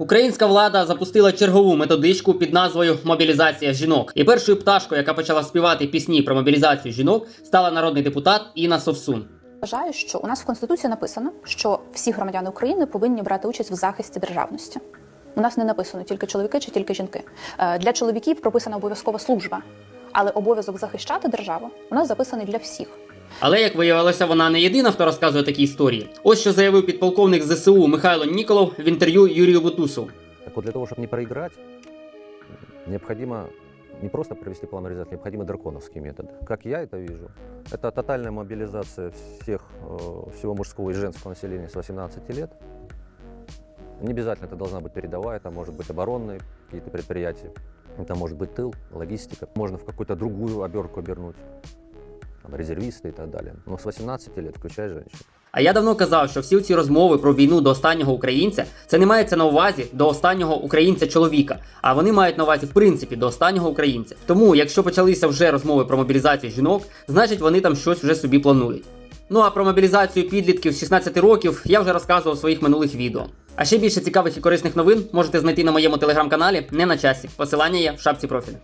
Українська влада запустила чергову методичку під назвою Мобілізація жінок. І першою пташкою, яка почала співати пісні про мобілізацію жінок, стала народний депутат Інна Совсун. Вважаю, що у нас в конституції написано, що всі громадяни України повинні брати участь в захисті державності. У нас не написано тільки чоловіки чи тільки жінки. Е, Для чоловіків прописана обов'язкова служба, але обов'язок захищати державу у нас записаний для всіх. Але як виявилося, вона не єдина, хто розказує такі історії. Ось що заявив підполковник ЗСУ Михайло Ніколов в інтерв'ю Юрію Бутусову. Так вот, для того, чтобы не проиграть, необходимо не просто провести план мобилизации, необходимо драконовский метод. Как я это вижу, это тотальная мобилизация всех, э, всего мужского и женского населения с 18 лет. Не обязательно это должна быть передовая, это может быть оборонные какие-то предприятия, это может быть тыл, логистика. Можно в какую-то другую оберку обернуть, там, резервисты и так далее. Но с 18 лет, включая женщин. А я давно казав, що всі ці розмови про війну до останнього українця це не мається на увазі до останнього українця-чоловіка, а вони мають на увазі в принципі до останнього українця. Тому, якщо почалися вже розмови про мобілізацію жінок, значить вони там щось вже собі планують. Ну а про мобілізацію підлітків з 16 років я вже розказував у своїх минулих відео. А ще більше цікавих і корисних новин можете знайти на моєму телеграм-каналі не на часі. Посилання є в шапці профілю.